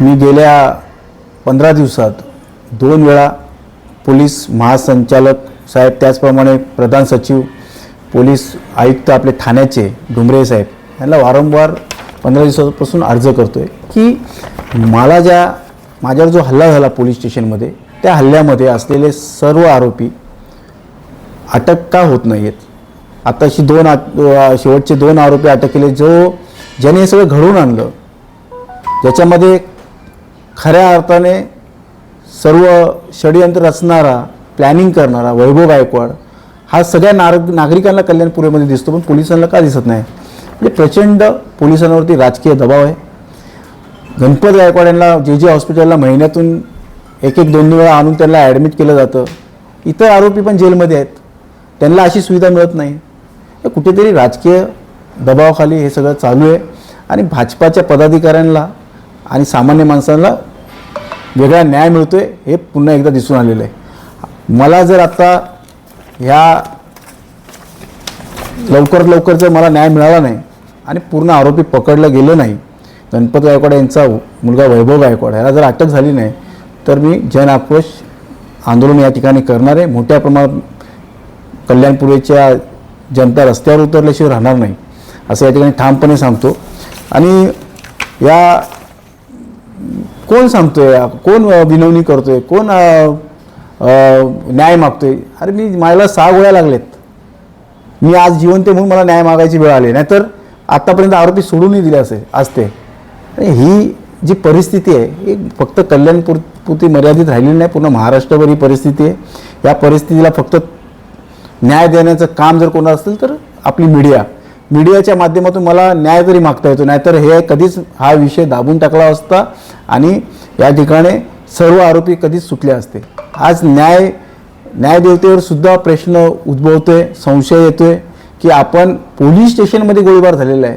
मी गेल्या पंधरा दिवसात दोन वेळा पोलीस महासंचालक साहेब त्याचप्रमाणे प्रधान सचिव पोलीस आयुक्त आपले ठाण्याचे डुमरे साहेब यांना वारंवार पंधरा दिवसापासून अर्ज करतो आहे की मला ज्या माझ्यावर जो हल्ला झाला पोलीस स्टेशनमध्ये त्या हल्ल्यामध्ये असलेले सर्व आरोपी अटक का होत नाही आहेत आताशी दोन शेवटचे दोन आरोपी अटक केले जो ज्याने हे सगळं घडवून आणलं ज्याच्यामध्ये खऱ्या अर्थाने सर्व षडयंत्र रचणारा प्लॅनिंग करणारा वैभव गायकवाड हा सगळ्या नाग नागरिकांना कल्याणपुरेमध्ये दिसतो पण पोलिसांना का दिसत नाही? म्हणजे प्रचंड पोलिसांवरती राजकीय दबाव आहे. गणपत गायकवाड यांना जे जे हॉस्पिटलला महिन्यातून एक एक दोन दोन वेळा आणून त्यांना ॲडमिट केलं जातं. इतर आरोपी पण जेलमध्ये आहेत. त्यांना अशी सुविधा मिळत नाही. तर कुठेतरी राजकीय दबावाखाली हे सगळं चालू आहे. आणि भाजपाच्या पदाधिकाऱ्यांना आणि सामान्य माणसांना वेगळा न्याय मिळतो आहे हे पुन्हा एकदा दिसून आलेलं आहे. मला जर आता ह्या लवकर लवकर जर मला न्याय मिळाला नाही आणि पूर्ण आरोपी पकडलं गेलं नाही गणपत गायकवाड यांचा मुलगा वैभव गायकवाड ह्याला जर अटक झाली नाही तर मी जन आक्रोश आंदोलन या ठिकाणी करणार आहे. मोठ्या प्रमाणात कल्याणपूर्वेच्या जनता रस्त्यावर उतरल्याशिवाय राहणार नाही असं या ठिकाणी ठामपणे सांगतो. आणि या कोण सांगतोय? कोण विनवणी करतोय? कोण न्याय मागतोय? अरे मी मला सहा गोळ्या लागलेत. मी आज जिवंत म्हणून मला न्याय मागायची वेळ आली. नाहीतर आत्तापर्यंत आरोपी सोडूनही दिले असे असते. ही जी परिस्थिती आहे ही फक्त कल्याणपूर पुरती मर्यादित राहिलेली नाही पूर्ण महाराष्ट्रभर ही परिस्थिती आहे. या परिस्थितीला फक्त न्याय देण्याचं काम जर कोणा असेल तर आपली मीडिया. मीडियाच्या माध्यमातून मला न्याय तरी मागता येतो नाहीतर हे कधीच हा विषय दाबून टाकला असता आणि या ठिकाणी सर्व आरोपी कधीच सुटले असते. आज न्याय न्यायदेवतेवर सुद्धा प्रश्न उद्भवतोय संशय येतोय की आपण पोलीस स्टेशनमध्ये गोळीबार झालेला आहे.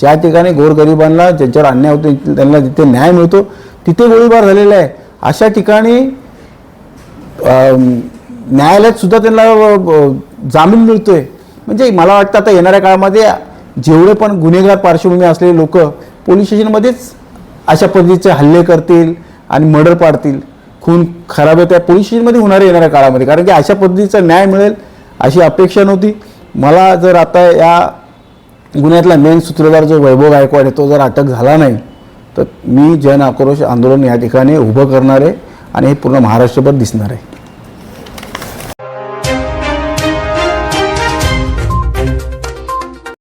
ज्या ठिकाणी गोरगरिबांना ज्यांच्यावर अन्याय होतो त्यांना जिथे न्याय मिळतो तिथे गोळीबार झालेला आहे. अशा ठिकाणी न्यायालयात सुद्धा त्यांना जामीन मिळतोय. म्हणजे मला वाटतं आता येणाऱ्या काळामध्ये जेवढे पण गुन्हेगार पार्श्वभूमी असलेले लोक पोलीस स्टेशनमध्येच अशा पद्धतीचे हल्ले करतील आणि मर्डर पाडतील. खून खराब आहे त्या पोलीस स्टेशनमध्ये होणार येणाऱ्या काळामध्ये. कारण की अशा पद्धतीचा न्याय मिळेल अशी अपेक्षा नव्हती. मला जर आता या गुन्ह्यातला मेन सूत्रधार जो वैभव गायकवाड आहे तो जर अटक झाला नाही तर मी जन आक्रोश आंदोलन या ठिकाणी उभं करणार आहे आणि हे पूर्ण महाराष्ट्रभर दिसणार आहे.